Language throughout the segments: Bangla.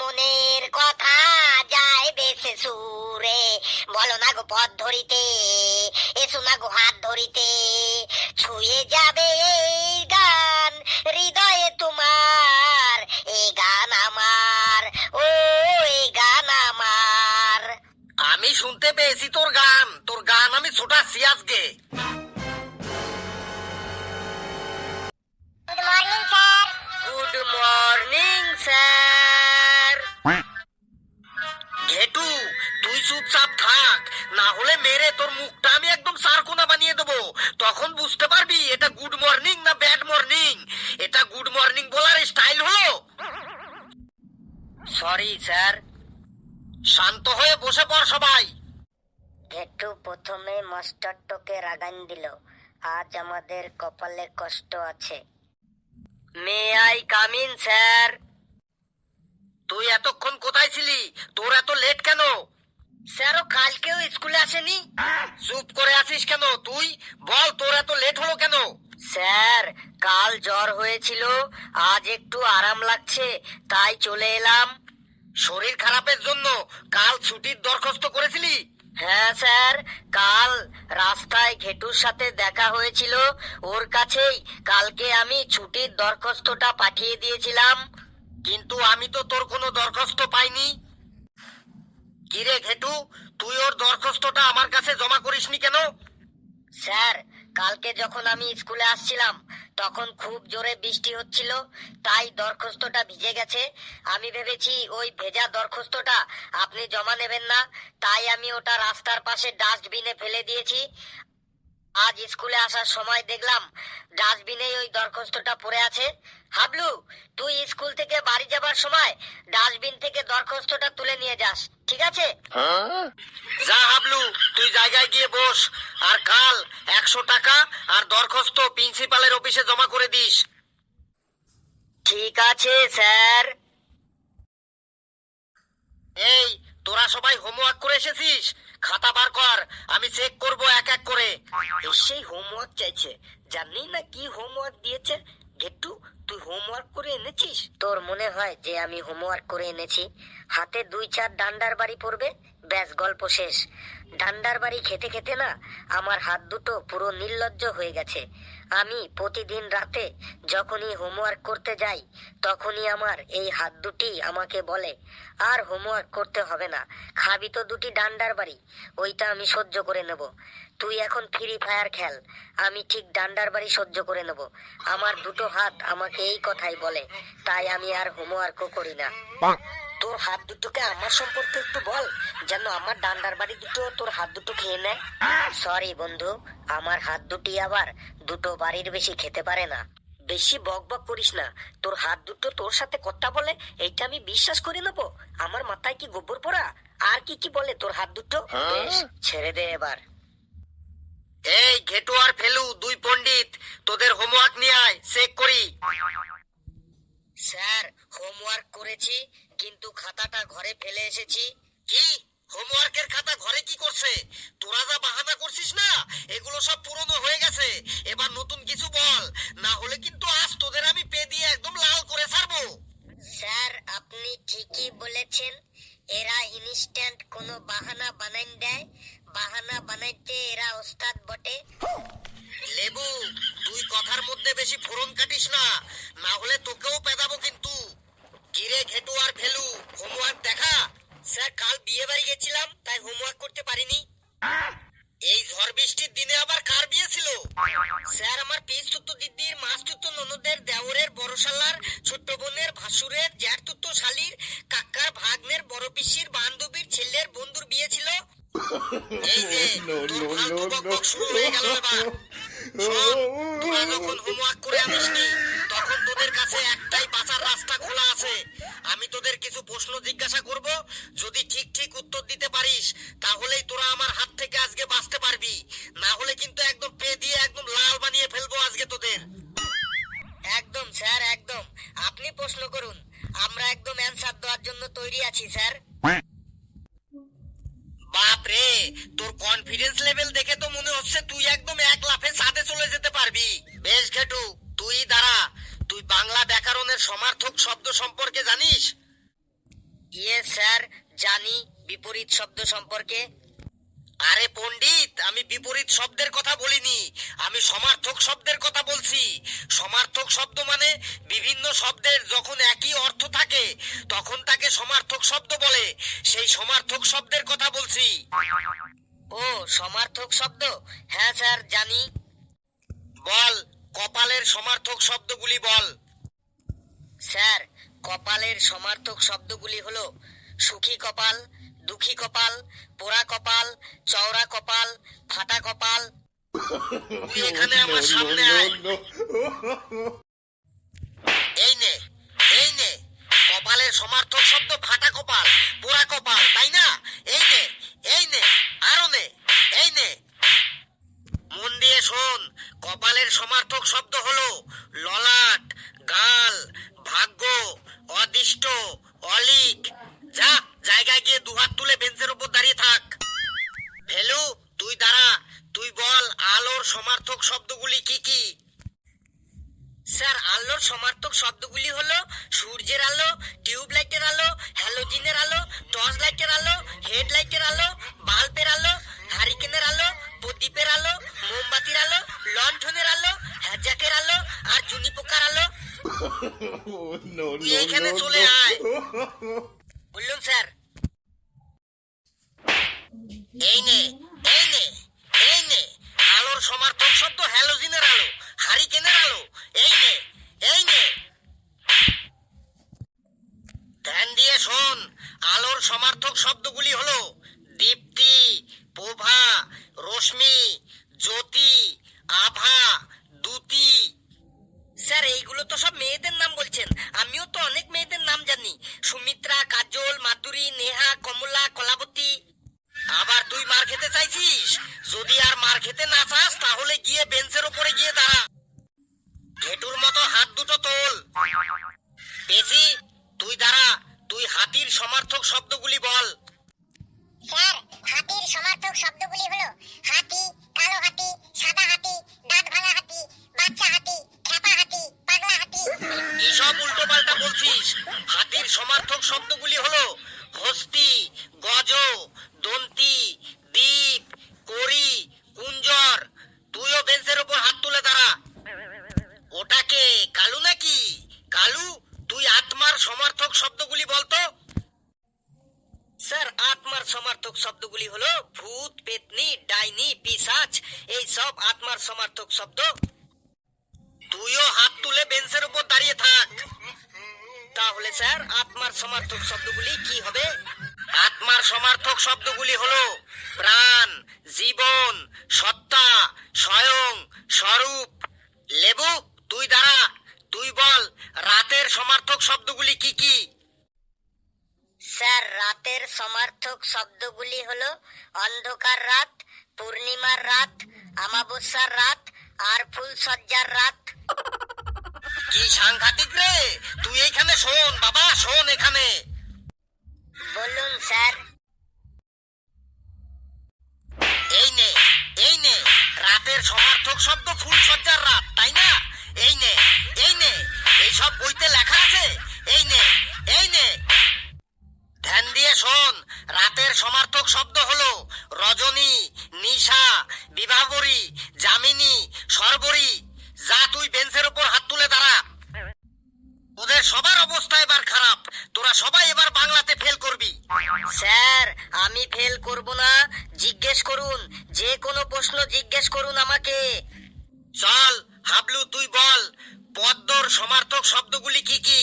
মনের কথা যায় বেসে সুরে। বলো না গো পথ ধরিতে এসো না গো হাত ধরিতে। ছুঁয়ে যাবে এই গান হৃদয়ে তোমার এই গান আমার ও এই গান আমার। আমি শুনতে পেয়েছি তোর গান তোর গান আমি ছোটাচ্ছি আজকে। গুড মর্নিং স্যার চুপচাপ থাক। না হলে মেরে তোর মুখটা আমি একদম সারকোনা বানিয়ে দেবো। তখন বুঝতে পারবি এটা গুড মর্নিং না ব্যাড মর্নিং এটা গুড মর্নিং বলার স্টাইল হলো। সরি স্যার শান্ত হয়ে বসে পড় সবাই। ঘেটু প্রথমে মাস্টারটোকে রাগান দিল। আজ আমাদের কপালে কষ্ট আছে। May I come in sir তুই এতক্ষণ কোথায় ছিলি? তোর এত লেট কেন? স্যারও কালকেও স্কুলে আসেনি? চুপ করে আছিস কেন তুই? বল তোর এত লেট হলো কেন? স্যার কাল জ্বর হয়েছিল আজ একটু আরাম লাগছে তাই চলে এলাম। শরীর খারাপের জন্য কাল ছুটির দরখাস্ত করেছিলি? হ্যাঁ স্যার কাল রাস্তায় ঘেটুর সাথে দেখা হয়েছিল ওর কাছেই কালকে আমি ছুটির দরখাস্তটা পাঠিয়ে দিয়েছিলাম। কিন্তু আমি তো তোর কোনো দরখাস্ত পাইনি। কিরে ঘেটু, তুই ওর দরখাস্তটা আমার কাছে জমা করিসনি কেন? স্যার, কালকে যখন আমি স্কুলে আসছিলাম, তখন খুব জোরে বৃষ্টি হচ্ছিল, তাই দরখাস্তটা ভিজে গেছে। আমি ভেবেছি ওই ভেজা দরখাস্তটা আপনি জমা নেবেন না, তাই আমি ওটা রাস্তার পাশে ডাস্টবিনে ফেলে দিয়েছি। আজ স্কুলে আসার সময় দেখলাম ডাস্টবিনে ওই দরখাস্তটা পড়ে আছে। হাবলু তুই স্কুল থেকে বাড়ি যাবার সময় ডাস্টবিন থেকে দরখাস্তটা তুলে নিয়ে যাস ঠিক আছে? যা হাবলু তুই জায়গায় গিয়ে বস আর কাল একশো টাকা আর দরখাস্ত প্রিন্সিপালের অফিসে জমা করে দিস। ঠিক আছে স্যার। এই তোরা সবাই হোমওয়ার্ক করে এসেছিস? খাতা বার কর, আমি চেক করব এক এক করে। সেই হোমওয়ার্ক চাইছে। জানি না কি হোমওয়ার্ক দিয়েছে? গেট্টু, তুই হোমওয়ার্ক করে এনেছিস? তোর মনে হয় যে আমি হোমওয়ার্ক করে এনেছি। হাতে দুই চার ডান্ডার বাড়ি পড়বে ব্যাস, গল্প শেষ। ডান্ডার বাড়ি খেতে খেতে না আমার হাত দুটো পুরো নির্লজ্জ হয়ে গেছে। আমি প্রতিদিন রাতে যখনই হোমওয়ার্ক করতে যাই, তখনই আমার এই হাত দুটি আমাকে বলে, আর হোমওয়ার্ক করতে হবে না, খাবি তো দুটি ডান্ডার বাড়ি, ওইটা আমি সহ্য করে নেব। তুই এখন ফ্রি ফায়ার খেল, আমি ঠিক ডান্ডার বাড়ি সহ্য করে নেব। আমার দুটো হাত আমাকে এই কথাই বলে, তাই আমি আর হোমওয়ার্কও করি না। তোর হাত দুটোকে আমার সম্পর্কে একটু বল যেন আমার ডান্ডার বাড়ি দুটো তোর হাত দুটো খেয়ে নেয়। সরি বন্ধু আমার হাত দুটি আবার দুটো বাড়ির বেশি খেতে পারে না। বেশি বক বক করিস না তোর হাত দুটো তোর সাথে কথা বলে এইটা আমি বিশ্বাস করে নেব। আমার মাথায় কি গোবর পড়া? আর কি কি বলে তোর হাত দুটো? বেশ ছেড়ে দে এবার। এই ঘেটু আর ফেলু দুই পণ্ডিত তোদের হোমওয়ার্ক নিয়ে আয় চেক করি। স্যার হোমওয়ার্ক করেছি। কিন্তু খাতাটা ঘরে ফেলে এসেছি। কি? হোমওয়ার্কের খাতা ঘরে কি করছে তোরা যা বাহানা করছিস না এগুলো সব পুরনো হয়ে গেছে এবার নতুন কিছু বল না হলে কিন্তু আজ তোদের আমি পে দিয়ে একদম লাল করে ছাড়বো স্যার আপনি ঠিকই বলেছেন এরা ইনস্ট্যান্ট কোনো বাহানা বানাইন দেয় বাহানা বানাইতে এরা ওস্তাদ বটে লেবু তুই কথার মধ্যে বেশি ফোরন কাটিস না না হলে তোকেও পেদাবো কিন্তু কিরে ঘেটু আর ফেলু হোমওয়ার্ক দেখা স্যার কাল বিয়ে বাড়ি গেছিলাম তাই হোমওয়ার্ক করতে পারিনি এই ঝড় বৃষ্টির দিনে আবার কার বিয়ে ছিল স্যার আমার পিস তুত্ত দিদির মাস তুত্ত ননদের দেওরের বড়শালার ছোট্ট বোনের ভাসুরের জ্যাঠ তুত্ত শালির কাকার ভাগ্নের বড় পিসির বান্ধবীর ছেলের বন্ধুর বিয়ে ছিল। এই যে শুরু হয়ে গেল তোরা যখন হোমওয়ার্ক করে তখন তোদের কাছে একটাই বাঁচার রাস্তা খোলা আছে। আমি তোদের কিছু প্রশ্ন জিজ্ঞাসা করব। যদি ঠিক ঠিক উত্তর দিতে পারিস তাহলেই তোরা আমার হাত থেকে আজকে বাঁচতে পারবি। না হলে কিন্তু একদম পে দিয়ে একদম লাল বানিয়ে ফেলব আজকে তোদের। প্রশ্ন করুন। আমরা একদম অ্যানসার দেওয়ার জন্য তৈরি আছি, স্যার। বাপ রে, তোর কনফিডেন্স লেভেল দেখে তো মনে হচ্ছে তুই একদম এক লাফে ছাদে চলে যেতে পারবি। বেশ, ঘেটু, তুই দাঁড়া। তুই বাংলা ব্যাকরণের সমার্থক শব্দ সম্পর্কে জানিস? ইয়ে স্যার জানি, বিপরীত শব্দ সম্পর্কে। আরে পণ্ডিত, আমি বিপরীত শব্দের কথা বলিনি। আমি সমার্থক শব্দের কথা বলছি। সমার্থক শব্দ মানে বিভিন্ন শব্দের যখন একই অর্থ থাকে, তখন তাকে সমার্থক শব্দ বলে। সেই সমার্থক শব্দের কথা বলছি। ও, সমার্থক শব্দ? হ্যাঁ স্যার, জানি। বল, কপালের সমার্থক শব্দগুলি বল। স্যার, কপালের সমার্থক শব্দগুলি হলো সুখী কপাল দুঃখী কপাল পোড়া কপাল চওড়া কপাল ফাটা কপাল। তুই এখানে আমার সামনে আয়। এই নে এই নে। কপালের সমার্থক শব্দ ফাটা কপাল পোড়া কপাল তাই না? এই নে এই নে আরও নে এই নে। মন দিয়ে শোন কপালের সমার্থক শব্দ হলো ললাট গাল ভাগ্য অদিষ্ট অলিক যা জায়গায় গিয়ে দুহাত তুলে বেঞ্চের উপর দাঁড়িয়ে থাক। ভেলু তুই দাঁড়া। তুই বল আলোর সমার্থক শব্দগুলি কি কি? স্যার আলোর সমার্থক শব্দগুলি হলো সূর্যের আলো টিউব লাইটের আলো হ্যালোজিনের আলো টর্চ লাইটের আলো হেড লাইটের আলো বাল্বের আলো হারিকেনের আলো প্রদীপের আলো মোমবাতির আলো লণ্ঠনের আলো হ্যাজাকের আলো আর জুনি পোকার আলো। Oh, এখানে চলে আয়। no. স্যার এই নে এই নে এই নে। আলোর সমার্থক শব্দ হ্যালোজিনের আলো, হারিকেনের আলো। এই নে এই নে। ধ্যান দিয়ে শোন, আলোর সমার্থক শব্দগুলি হলো দীপ্তি, প্রভা, রশ্মি, জ্যোতি, আভা, দ্যুতি। স্যার, এইগুলো তো সব মেয়েদের নাম বলছেন। আমিও তো অনেক মেয়েদের নাম জানি। সুমিত্রা, কাজল, মাধুরী, নেহা, কমলা, কলাবতী। আবার তুই মার খেতে চাইছিস? যদি আর মার খেতে না চাস তাহলে গিয়ে বেঞ্চের উপরে গিয়ে দাঁড়া। ঘেটুর মতো হাত দুটো তোল। পেশি তুই দাঁড়া। তুই হাতির সমার্থক শব্দগুলি বল। স্যার হাতির সমার্থক শব্দগুলি হলো হাতি কালো হাতি সাদা হাতি দাঁত ভাঙা হাতি বাচ্চা হাতি খ্যাপা হাতি পাগলা হাতি। এসব উল্টো পাল্টা বলছিস। হাতির সমার্থক শব্দগুলি হলো হস্তি গজ দন্তি, দ্বীপ করি কুঞ্জর, তুইও বেঞ্চের উপর হাত তুলে দাঁড়া। ওটাকে কালু নাকি? কালু, তুই আত্মার সমার্থক শব্দগুলি বলতো? স্যার, আত্মার সমার্থক শব্দগুলি হলো ভূত, পেতনি, ডাইনি, পিসাচ, এই সব আত্মার সমার্থক শব্দ। তুইও হাত তুলে বেঞ্চের উপর দাঁড়িয়ে থাক। তাহলে স্যার, আত্মার সমার্থক শব্দগুলি কি হবে? আত্মার সমার্থক শব্দগুলি হলো প্রাণ, জীবন, সত্তা, স্বয়ং, স্বরূপ, লেবু, তুই দাঁড়া তুই বল, রাতের সমার্থক শব্দগুলি কি কি? স্যার, রাতের সমার্থক শব্দগুলি হলো অন্ধকার রাত, পূর্ণিমার রাত, আমাবস্যার রাত, আর ফুলসজ্জার রাত। কি সাংঘাতিক রে। তুই এখানে শোন বাবা শোন এখানে। বলুন স্যার। এই নে এই নে রাতের সমার্থক শব্দ ফুলসজ্জার রাত তাই না? এই নে এই নে এই সব বইতে লেখা আছে? এই নে এই নে। ধ্যান দিয়ে শোন রাতের সমার্থক শব্দ হলো রজনী নিশা বিভাবরী যামিনী সর্বরী যা তুই বেঞ্চের উপর হাত জিজ্ঞেস করুন, যে কোনো প্রশ্ন জিজ্ঞেস করুন আমাকে। চল, হাবলু, তুই বল, পদ্মর সমার্থক শব্দগুলি কি কি?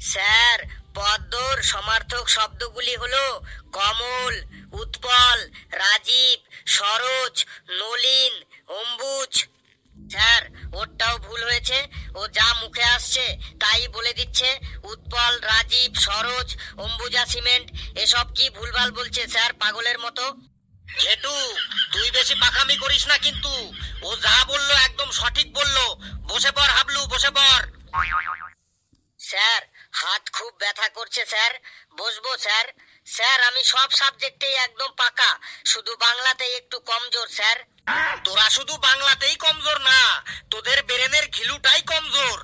স্যার, পদ্মর সমার্থক শব্দগুলি হলো কমল, উৎপল, রাজীব, সরোজ, নলিন, অম্বুজ। স্যার ওরটাও ভুল হয়েছে। ও যা মুখে আসছে তাই বলে দিচ্ছে উৎপল রাজীব সরোজ অম্বুজা সিমেন্ট এসব কি ভুলভাল বলছে স্যার পাগলের মতো? ঘেটু তুই বেশি পাকামি করিস না কিন্তু। ও যা বলল একদম সঠিক বলল। বসে পড় হাবলু বসে পড়। স্যার হাত খুব ব্যথা করছে স্যার। বসবো স্যার। স্যার আমি সব সাবজেক্টেই একদম পাকা। শুধু বাংলাতেই একটু কমজোর স্যার। তোরা শুধু বাংলাতেই কমজোর না তোদের ব্রেনের ঘিলুটাই কমজোর।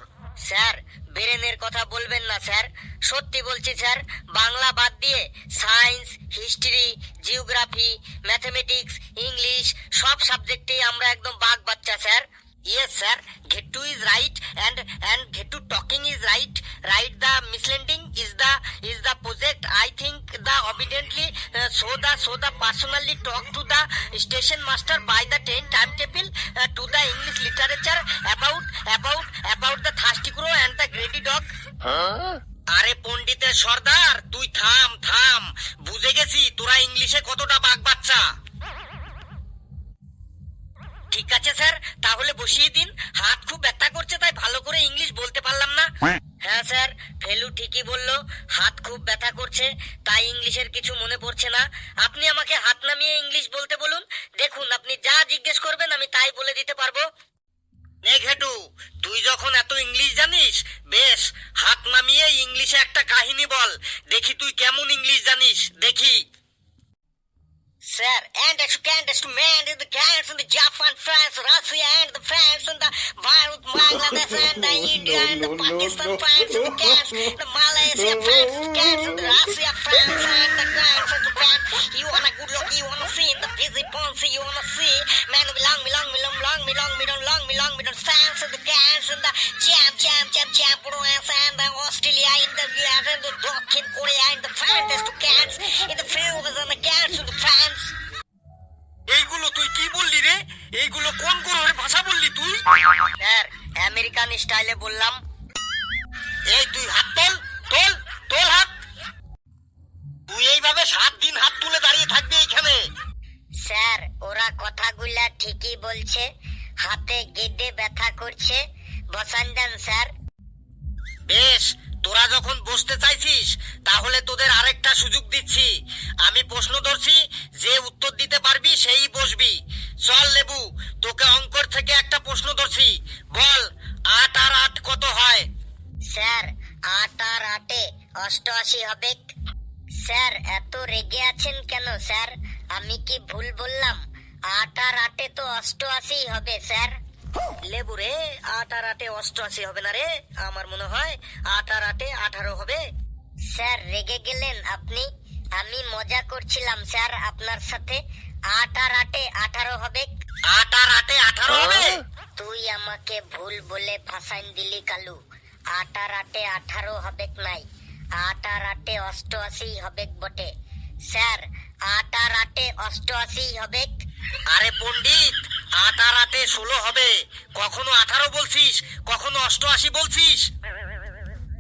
স্যার ব্রেনের কথা বলবেন না স্যার। সত্যি বলছি স্যার বাংলা বাদ দিয়ে science history geography mathematics English সব সাবজেক্টেই আমরা একদম বাঘ বাচ্চা sir. Yes sir Ghettu is right and and Ghettu talking is right right the misleading is the is the project I think the obediently show the show the personally talk to the station master by the train time table to the English literature about about about the thirsty crow and the greedy dog আরে পণ্ডিতের সর্দার তুই থাম থাম। বুঝে গেছি তোরা ইংলিশে কতটা বাঘ বাচ্চা। ঠিক আছে স্যার। তাহলে বসিয়ে দিন। হাত খুব ব্যথা করছে তাই ভালো করে ইংলিশ বলতে পারলাম না। হ্যাঁ স্যার। ফেলু ঠিকই বলল। হাত খুব ব্যথা করছে তাই ইংলিশের কিছু মনে পড়ছে না। আপনি আমাকে হাত নামিয়ে ইংলিশ বলতে বলুন। দেখুন আপনি যা জিজ্ঞেস করবেন আমি তাই বলে দিতে পারব। নে ঘেটু তুই যখন এত ইংলিশ জানিস বেশ হাত নামিয়ে ইংলিশে একটা কাহিনী বল। দেখি তুই কেমন ইংলিশ জানিস। দেখি। Sir, and as can as in the cats and the Japan, France, Russia, and the France, and the Bharat, Bangladesh, and the India, and the Pakistan. France, and the cats, the Malaysia, France, the cats, and the Russia, France, and the cats, and the Japan. You want a good look, you want to see the busy poncy, you want to see man belong, belong, belong, belong, belong, belong, belong, belong, belong, France, and the Gede ব্যথা করছে। বসান দেন স্যার। বেশ তোরা যখন বসতে চাইছিস তাহলে তোদের আরেকটা সুযোগ দিচ্ছি। আমি প্রশ্ন ধরছি যে উত্তর দিতে পারবি সেই বসবি। চল লেবু তোকে অঙ্কর থেকে একটা প্রশ্ন ধরছি। বল আট আর আট কত হয়? স্যার আট আর আটে অষ্টআশি হবে। স্যার এত রেগে আছেন কেন স্যার? আমি কি ভুল বললাম? আট আর আটে তো অষ্টআশি হবে স্যার। লেবু রে আট আর আটে অষ্টআশি হবে না রে? আমার মনে হয় আট আর আটে আঠারো হবে। স্যার রেগে গেলেন আপনি। আমি মজা করছিলাম স্যার। আপনার সাথে আট আর আটে আঠারো হবে। আট আর আটে আঠারো হবে? তুই আমাকে ভুল বলে ফাঁসাইন দিলি কালু। আট আর আটে আঠারো হবে নাই। আট আর আটে অষ্টআশি হবে বটে। স্যার আট আর আটে অষ্টআশি হবে। আরে পণ্ডিত আট আর আটে ষোলো হবে। কখনো আঠারো বলছিস কখনো অষ্টআশি বলছিস।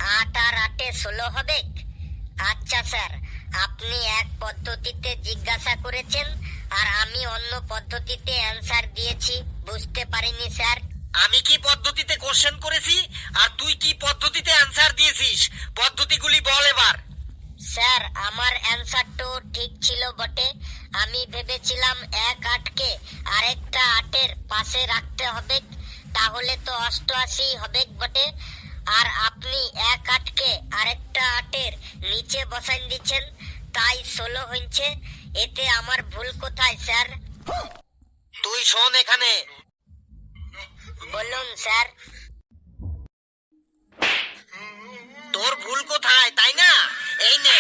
আট আর আটে ষোলো হবে। আচ্ছা স্যার আপনি এক পদ্ধতিতে জিজ্ঞাসা করেছেন আর আমি অন্য পদ্ধতিতে অ্যান্সার দিয়েছি। বুঝতে পারিনি স্যার। আমি কি পদ্ধতিতে কোশ্চেন করেছি আর তুই কি পদ্ধতিতে অ্যান্সার দিয়েছিস? পদ্ধতিগুলি বল এবার। স্যার আমার অ্যান্সারটাও ঠিক ছিল বটে। আমি ভেবেছিলাম এক আটকে আরেকটা আটের পাশে রাখতে হবে তাহলে তো অষ্টআশি হবে বটে। আর আপনি এক আটকে আরেকটা আটের নিচে বসাই দিচ্ছেন তাই ষোলো হয়েছে এতে আমার ভুল কোথায় স্যার? তুই শোন এখানে। বলুন স্যার তোর ভুল কোথায় তাই না এই নে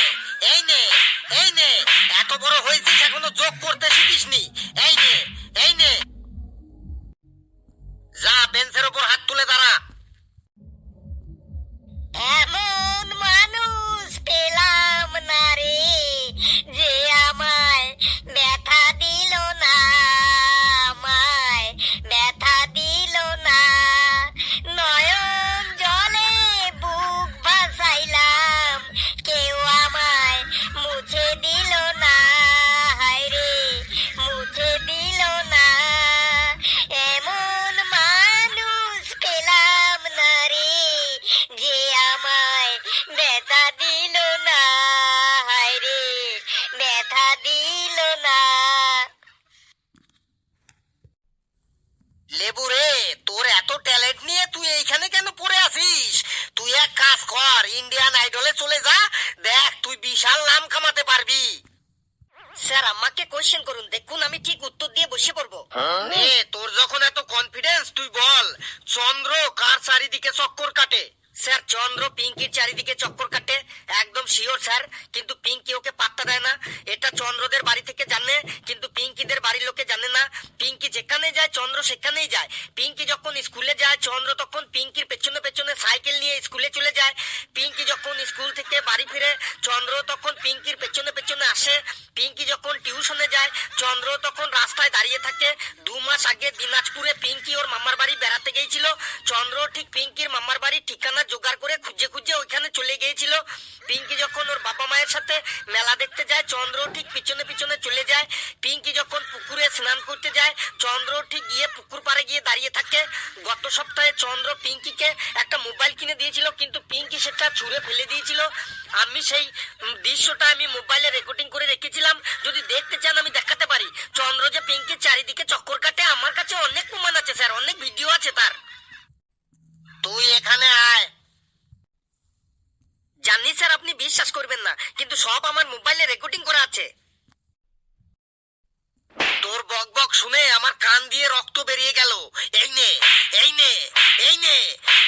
এই নে এই নে। এত বড় হয়েছিস, এখনও যোগ করতে শিখিসনি। এই নে এই নে। যা, বেঞ্চের ওপর হাত যখন এত কনফিডেন্স তুই বল চন্দ্র কার চারিদিকে চক্কর কাটে? স্যার, চন্দ্র পিঙ্কির চারিদিকে চক্কর কাটে, একদম শিওর স্যার। কিন্তু পিঙ্কি ওকে পাত্তা দেয় না। এটা চন্দ্রদের বাড়ি থেকে জানে, কিন্তু পিঙ্কিদের বাড়ির লোকে জানে না। পিঙ্কি যেখানে যায়, চন্দ্র সেখানেই যায়। পিঙ্কি যখন স্কুলে যায়, চন্দ্র তখন পিঙ্কির পেছনে পেছনে সাইকেল নিয়ে স্কুলে চলে যায়। পিঙ্কি যখন স্কুল থেকে বাড়ি ফিরে, চন্দ্র তখন পিঙ্কির পেছনে পেছনে আসে। পিঙ্কি যখন টিউশনে যায়, চন্দ্র তখন রাস্তায় দাঁড়িয়ে থাকে। দু মাস আগে দিনাজপুরে পিঙ্কি ওর মামার বাড়ি বেড়াতে গিয়েছিল। চন্দ্র ঠিক পিঙ্কির মামার বাড়ির ঠিকানা জোগাড় করে খুঁজে খুঁজে ওইখানে চলে গিয়েছিল। পিঙ্কি যখন ওর বাবা মায়ের সাথে মেলা দেখতে যায়, চন্দ্র ঠিক পিছনে পিছনে চলে যায়। পিঙ্কি যখন পুকুরে স্নান করতে যায়, চন্দ্র ঠিক গিয়ে পুকুর পাড়ে গিয়ে দাঁড়িয়ে থাকে। গত সপ্তাহে চন্দ্র পিঙ্কিকে একটা মোবাইল কিনে দিয়েছিল, কিন্তু পিঙ্কি সেটা ছুঁড়ে ফেলে দিয়েছিল। আমি সেই দৃশ্যটা আমি মোবাইলে রেকর্ডিং করে রেখেছিলাম। যদি দেখতে চান, আমি দেখাতে পারি। চন্দ্র যে পিঙ্কির চারিদিকে চক্কর কাটে, আমার কাছে অনেক প্রমাণ আছে, স্যার। অনেক ভিডিও আছে তার। তুই এখানে আয়। জানি স্যার আপনি বিশ্বাস করবেন না কিন্তু সব আমার মোবাইলে রেকর্ডিং করা আছে। তোর বক বক শুনে আমার কান দিয়ে রক্ত বেরিয়ে গেল। এই নে এই নে এই নে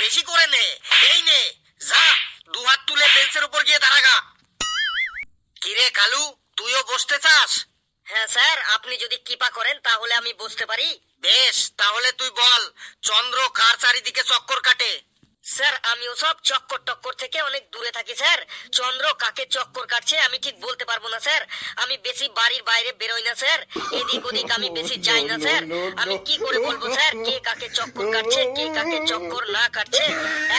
বেশি করে নে এই নে যা দু হাত তুলে বেঞ্চের উপর গিয়ে দাঁড়াগা কিরে কালু তুইও বসতে চাস? হ্যাঁ স্যার আপনি যদি কৃপা করেন তাহলে আমি বসতে পারি। বেশ তাহলে তুই বল চন্দ্র কার চারিদিকে চক্কর কাটে? স্যার, আমিও সব চক্কর টক্কর থেকে অনেক দূরে থাকি, স্যার। চন্দ্র কাকে চক্কর কাটছে, আমি ঠিক বলতে পারব না, স্যার। আমি বেশি বাড়ির বাইরে বেরোই না, স্যার। এদিক ওদিক আমি বেশি যাই না, স্যার। আমি কি করে বলব, স্যার? কে কাকে চক্কর কাটছে, কে কাকে চক্কর না কাটছে?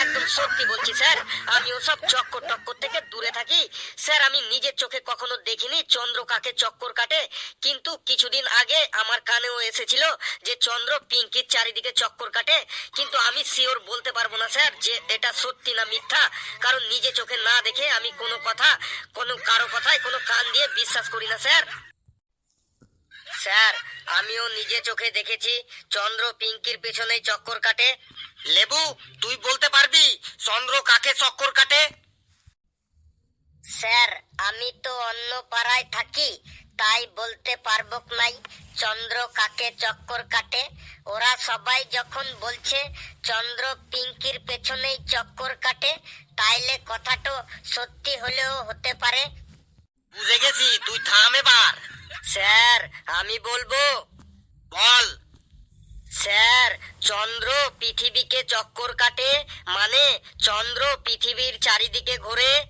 একদম সত্যি বলছি, স্যার। আমি ওসব চক্কর টক্কর থেকে দূরে থাকি। স্যার, আমি নিজের চোখে কখনো দেখিনি চন্দ্র কাকে চক্কর কাটে। কিন্তু কিছুদিন আগে আমার কানেও এসেছিল যে চন্দ্র পিঙ্কির চারিদিকে চক্কর কাটে। কিন্তু আমি শিওর বলতে পারব না, স্যার। যে এটা সত্যি না মিথ্যা, কারণ নিজে চোখে না দেখে আমি কোনো কথা, কোনো কারও কথায় কোনো কান দিয়ে বিশ্বাস করি না, স্যার। স্যার, আমিও নিজে চোখে দেখেছি, চন্দ্র পিঙ্কির পেছনেই চক্কর কাটে। লেবু, তুই বলতে পারবি চন্দ্র কাকে চক্কর কাটে? স্যার, আমি তো অন্য পাড়ায় থাকি তাই বলতে পারব নাই চন্দ্র কাকে চক্কর কাটে? ওরা সবাই যখন বলছে চন্দ্র পিঙ্কির পেছনেই চক্কর কাটে তাইলে কথাটা সত্যি হলেও হতে পারে। বুঝে গেছি তুই থাম এবার। স্যার আমি বলব। বল। স্যার চন্দ্র পৃথিবীকে চক্কর কাটে মানে চন্দ্র পৃথিবীর চারিদিকে ঘোরে।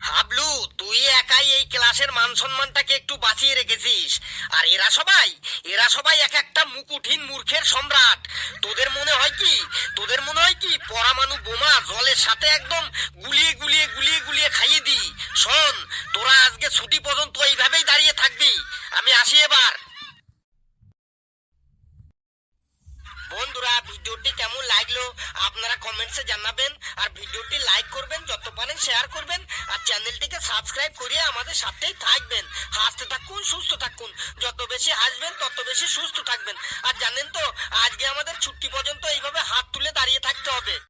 হাবলু, তুই একাই এই ক্লাসের মান সম্মানটাকে একটু বাঁচিয়ে রেখেছিস। আর এরা সবাই এরা সবাই এক একটা মুকুটহীন মূর্খের সম্রাট। তোদের মনে হয় কি? তোদের মনে হয় কি? পরমাণু বোমা জলের সাথে একদম গুলিয়ে গুলিয়ে গুলিয়ে গুলিয়ে খাইয়ে দিই। শোন, তোরা আজকে ছুটি পর্যন্ত এইভাবেই দাঁড়িয়ে থাকবি। আমি আসি এবার। বন্ধুরা, ভিডিওটি কেমন লাগল আপনারা কমেন্টসে জানাবেন আর ভিডিওটি লাইক করবেন, যত পারেন শেয়ার করবেন আর চ্যানেলটিকে সাবস্ক্রাইব করিয়ে আমাদের সাথেই থাকবেন। হাসতে থাকুন, সুস্থ থাকুন। যত বেশি হাসবেন, তত বেশি সুস্থ থাকবেন। আর জানেন তো, আজকে আমাদের ছুটি পর্যন্ত এইভাবে হাত তুলে দাঁড়িয়ে থাকতে হবে।